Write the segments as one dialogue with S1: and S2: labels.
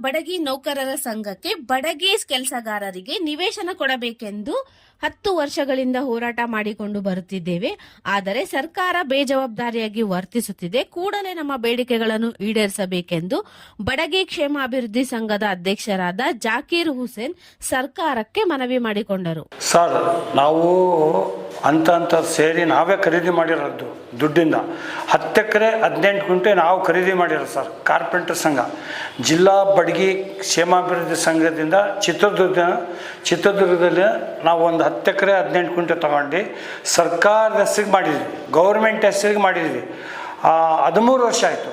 S1: ಬಡಗಿ ನೌಕರರ ಸಂಘಕ್ಕೆ ಬಡಗಿ ಕೆಲಸಗಾರರಿಗೆ ನಿವೇಶನ ಕೊಡಬೇಕೆಂದು ಹತ್ತು ವರ್ಷಗಳಿಂದ ಹೋರಾಟ ಮಾಡಿಕೊಂಡು ಬರುತ್ತಿದ್ದೇವೆ. ಆದರೆ ಸರ್ಕಾರ ಬೇಜವಾಬ್ದಾರಿಯಾಗಿ ವರ್ತಿಸುತ್ತಿದೆ. ಕೂಡಲೇ ನಮ್ಮ ಬೇಡಿಕೆಗಳನ್ನು ಈಡೇರಿಸಬೇಕೆಂದು ಬಡಗಿ ಕ್ಷೇಮಾಭಿವೃದ್ಧಿ ಸಂಘದ ಅಧ್ಯಕ್ಷರಾದ ಜಾಕೀರ್ ಹುಸೇನ್ ಸರ್ಕಾರಕ್ಕೆ ಮನವಿ ಮಾಡಿಕೊಂಡರು.
S2: ಸರ್, ನಾವು ಅಂತ ಅಂತ ಸೇರಿ ನಾವೇ ಖರೀದಿ ಮಾಡಿರೋದು ದುಡ್ಡಿಂದ. ಹತ್ತು ಎಕರೆ, ಹದಿನೆಂಟು ಗುಂಟೆ ನಾವು ಖರೀದಿ ಮಾಡಿರೋದು ಸರ್, ಕಾರ್ಪೆಂಟರ್ ಸಂಘ. ಜಿಲ್ಲಾ ಬಡಗಿ ಕ್ಷೇಮಾಭಿವೃದ್ಧಿ ಸಂಘದಿಂದ ಚಿತ್ರದುರ್ಗ ಚಿತ್ರದುರ್ಗದಲ್ಲಿ ನಾವು ಒಂದು ಹತ್ತು ಎಕರೆ, ಹದಿನೆಂಟು ಗುಂಟೆ ತೊಗೊಂಡು ಸರ್ಕಾರದ ಹೆಸರಿಗೆ ಮಾಡಿದ್ವಿ, ಗೌರ್ಮೆಂಟ್ ಹೆಸರಿಗೆ ಮಾಡಿದ್ವಿ. ಹದಿಮೂರು ವರ್ಷ ಆಯಿತು.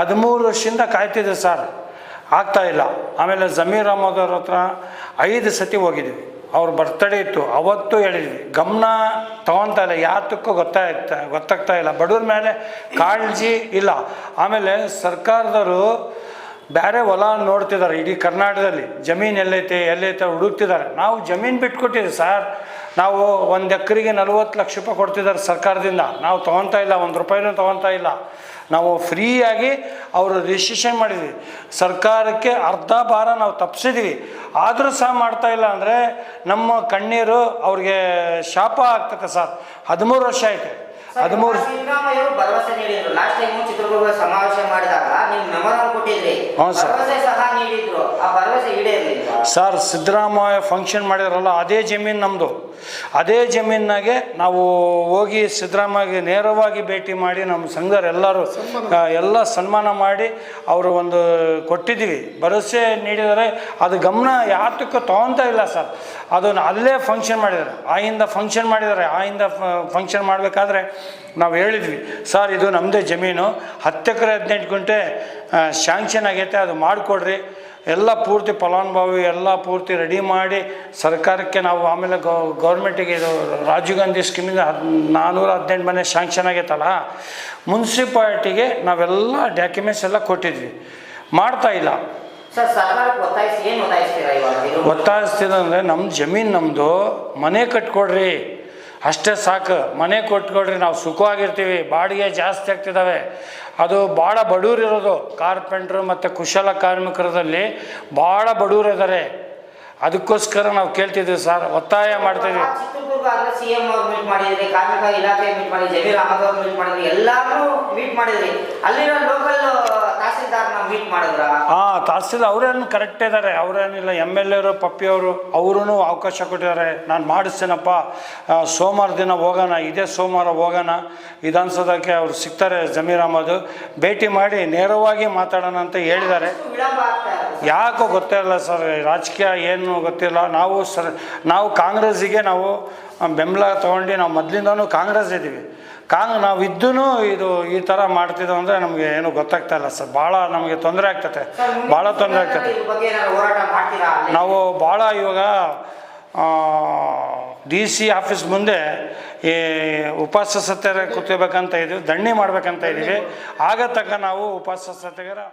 S2: ಹದಿಮೂರು ವರ್ಷದಿಂದ ಕಾಯ್ತಿದ್ದೆ ಸರ್. ಆಗ್ತಾಯಿಲ್ಲ ಆಮೇಲೆ ಜಮೀರ್ ಅಹಮದವ್ರ ಹತ್ರ ಐದು ಸತಿ ಹೋಗಿದ್ವಿ. ಅವ್ರ ಬರ್ತಡೇ ಇತ್ತು. ಅವತ್ತು ಹೇಳಿದ್ವಿ, ಗಮನ ತಗೊತಾ ಇಲ್ಲ, ಯಾತಕ್ಕೂ ಗೊತ್ತಾಗ್ತಾ ಗೊತ್ತಾಗ್ತಾ ಇಲ್ಲ. ಬಡವ್ರ ಮೇಲೆ ಕಾಳಜಿ ಇಲ್ಲ. ಆಮೇಲೆ ಸರ್ಕಾರದವರು ಬೇರೆ ಹೊಲ ನೋಡ್ತಿದ್ದಾರೆ ಇಡೀ ಕರ್ನಾಟಕದಲ್ಲಿ. ಜಮೀನು ಎಲ್ಲೈತೆ ಎಲ್ಲೈತೆ ಹುಡುಕ್ತಿದ್ದಾರೆ. ನಾವು ಜಮೀನು ಬಿಟ್ಕೊಟ್ಟಿದ್ದೀವಿ ಸರ್. ನಾವು ಒಂದು ಎಕರೆಗೆ ನಲ್ವತ್ತು ಲಕ್ಷ ರೂಪಾಯಿ ಕೊಡ್ತಿದ್ದಾರೆ ಸರ್ಕಾರದಿಂದ. ನಾವು ತೊಗೊತಾ ಇಲ್ಲ ಒಂದು ರೂಪಾಯಿನೂ ತೊಗೊತಾ ಇಲ್ಲ. ನಾವು ಫ್ರೀಯಾಗಿ ಅವರು ರಿಜಿಸ್ಟ್ರೇಷನ್ ಮಾಡಿದ್ವಿ. ಸರ್ಕಾರಕ್ಕೆ ಅರ್ಧ ಭಾರ ನಾವು ತಪ್ಪಿಸಿದ್ವಿ ಆದರೂ ಸಹ ಮಾಡ್ತಾ ಇಲ್ಲ ಅಂದರೆ ನಮ್ಮ ಕಣ್ಣೀರು ಅವ್ರಿಗೆ ಶಾಪ ಆಗ್ತದೆ ಸರ್. ಹದಿಮೂರು ವರ್ಷ ಆಯಿತು. ಹದಿಮೂರು
S3: ಸಿದ್ದರಾಮಯ್ಯರು ಭರವಸೆ ನೀಡಿದ್ರು. ಲಾಸ್ಟ್ ಟೈಮ್ ಚಿತ್ರದುರ್ಗ ಸಮಾವೇಶ ಮಾಡಿದಾಗ ನಿಮ್ಮ ಮೆಮೊರಂ
S2: ಸರ್. ಸಿದ್ದರಾಮಯ್ಯ ಫಂಕ್ಷನ್ ಮಾಡಿದ್ರಲ್ಲ ಅದೇ ಜಮೀನು ನಮ್ಮದು ಅದೇ ಜಮೀನಾಗೆ ನಾವು ಹೋಗಿ ಸಿದ್ದರಾಮಯ್ಯ ನೇರವಾಗಿ ಭೇಟಿ ಮಾಡಿ ನಮ್ಮ ಸಂಘರು ಎಲ್ಲರೂ ಆ, ಎಲ್ಲ ಸನ್ಮಾನ ಮಾಡಿ ಅವರು ಒಂದು ಕೊಟ್ಟಿದ್ದೀವಿ. ಭರವಸೆ ನೀಡಿದರೆ ಅದು ಗಮನ ಯಾತಕ್ಕೂ ತೊಗೊತಾ ಇಲ್ಲ ಸರ್. ಅದನ್ನು ಅಲ್ಲೇ ಫಂಕ್ಷನ್ ಮಾಡಿದ್ದಾರೆ. ಆಯಿಂದ ಫಂಕ್ಷನ್ ಮಾಡಿದ್ದಾರೆ. ಆಯಿಂದ ಫಂಕ್ಷನ್ ಮಾಡಬೇಕಾದ್ರೆ ನಾವು ಹೇಳಿದ್ವಿ ಸರ್ ಇದು ನಮ್ಮದೇ ಜಮೀನು. ಹತ್ತು ಎಕರೆ ಹದಿನೆಂಟು ಗುಂಟೆ ಶಾಂಕ್ಷನ್ ಆಗೈತೆ ಅದು ಮಾಡಿಕೊಡ್ರಿ. ಎಲ್ಲ ಪೂರ್ತಿ ಫಲಾನುಭವಿ ಎಲ್ಲ ಪೂರ್ತಿ ರೆಡಿ ಮಾಡಿ ಸರ್ಕಾರಕ್ಕೆ ನಾವು ಆಮೇಲೆ ಗೌರ್ಮೆಂಟಿಗೆ ಇದು ರಾಜೀವ್ ಗಾಂಧಿ ಸ್ಕೀಮಿಂದ ಹದ್ ನಾನ್ನೂರ ಹದಿನೆಂಟು ಮನೆ ಶಾಂಕ್ಷನ್ ಆಗೈತಲ್ಲ ಮುನ್ಸಿಪಾಲ್ಟಿಗೆ ನಾವೆಲ್ಲ ಡಾಕ್ಯುಮೆಂಟ್ಸ್ ಎಲ್ಲ ಕೊಟ್ಟಿದ್ವಿ. ಮಾಡ್ತಾ ಇಲ್ಲ.
S3: ಅಂದರೆ ಒತ್ತಾಯಿಸ್ತೀರಾ
S2: ಒತ್ತಾಯಿಸ್ತಿದಂದ್ರೆ ನಮ್ಮ ಜಮೀನು ನಮ್ಮದು ಮನೆ ಕಟ್ಕೊಡ್ರಿ. ಅಷ್ಟೇ ಸಾಕು. ಮನೆ ಕೊಟ್ಕೊಡ್ರಿ ನಾವು ಸುಖವಾಗಿರ್ತೀವಿ. ಬಾಡಿಗೆ ಜಾಸ್ತಿ ಆಗ್ತಿದ್ದಾವೆ ಅದು ಭಾಳ ಬಡವರಿರೋದು ಕಾರ್ಪೆಂಟ್ರು ಮತ್ತು ಕುಶಲ ಕಾರ್ಮಿಕರದಲ್ಲಿ ಭಾಳ ಬಡವರಿದ್ದಾರೆ ಅದಕ್ಕೋಸ್ಕರ ನಾವು ಕೇಳ್ತಿದ್ದೀವಿ ಸರ್, ಒತ್ತಾಯ
S3: ಮಾಡ್ತೀವಿ ಎಲ್ಲರೂ ಮಾಡಿದ್ರಿ ಅಲ್ಲಿರೋ ಲೋಕಲ್ ತಹಸೀಲ್ದಾರ್ ಮೀಟ್ ಮಾಡಿದ್ರ?
S2: ತಹಸೀಲ್ ಅವರೇನು ಕರೆಕ್ಟ್ ಇದ್ದಾರೆ ಅವರೇನಿಲ್ಲ ಎಂ ಎಲ್ ಎರು ಪಪ್ಪಿಯವರು ಅವರೂ ಅವಕಾಶ ಕೊಟ್ಟಿದ್ದಾರೆ. ನಾನು ಮಾಡಿಸ್ತೇನಪ್ಪ. ಸೋಮವಾರ ದಿನ ಹೋಗೋಣ, ಇದೇ ಸೋಮವಾರ ಹೋಗೋಣ. ವಿಧಾನಸೌಧಕ್ಕೆ ಅವರು ಸಿಗ್ತಾರೆ ಜಮೀರ್ ಅಹಮದ್. ಭೇಟಿ ಮಾಡಿ ನೇರವಾಗಿ ಮಾತಾಡೋಣ ಅಂತ ಹೇಳಿದ್ದಾರೆ. ಯಾಕೋ ಗೊತ್ತೇ ಇಲ್ಲ ಸರ್, ರಾಜಕೀಯ ಏನು ಗೊತ್ತಿಲ್ಲ. ನಾವು ಸರ್, ನಾವು ಕಾಂಗ್ರೆಸ್ಸಿಗೆ ನಾವು ಬೆಂಬಲ ತೊಗೊಂಡು ನಾವು ಮೊದಲಿಂದನೂ ಕಾಂಗ್ರೆಸ್ ಇದ್ದೀವಿ. ಕಾಂಗ್ ನಾವು ಇದ್ದೂ ಇದು ಈ ಥರ ಮಾಡ್ತಿದ್ದೋ ಅಂದರೆ ನಮಗೆ ಏನು ಗೊತ್ತಾಗ್ತಾ ಇಲ್ಲ ಸರ್. ಭಾಳ ನಮಗೆ ತೊಂದರೆ ಆಗ್ತತೆ. ಭಾಳ ತೊಂದರೆ ಆಗ್ತದೆ ನಾವು ಭಾಳ ಇವಾಗ ಡಿ ಸಿ ಆಫೀಸ್ ಮುಂದೆ ಈ ಉಪವಾಸ ಸತ್ಯಾಗ್ರಹ ಕೂತ್ಕೋಬೇಕಂತ ಇದ್ದೀವಿ ದಣ್ಣಿ ಮಾಡ್ಬೇಕಂತ ಇದ್ದೀವಿ ಆಗ ತಕ್ಕ ನಾವು ಉಪವಾಸ ಸತ್ಯಾಗ್ರಹ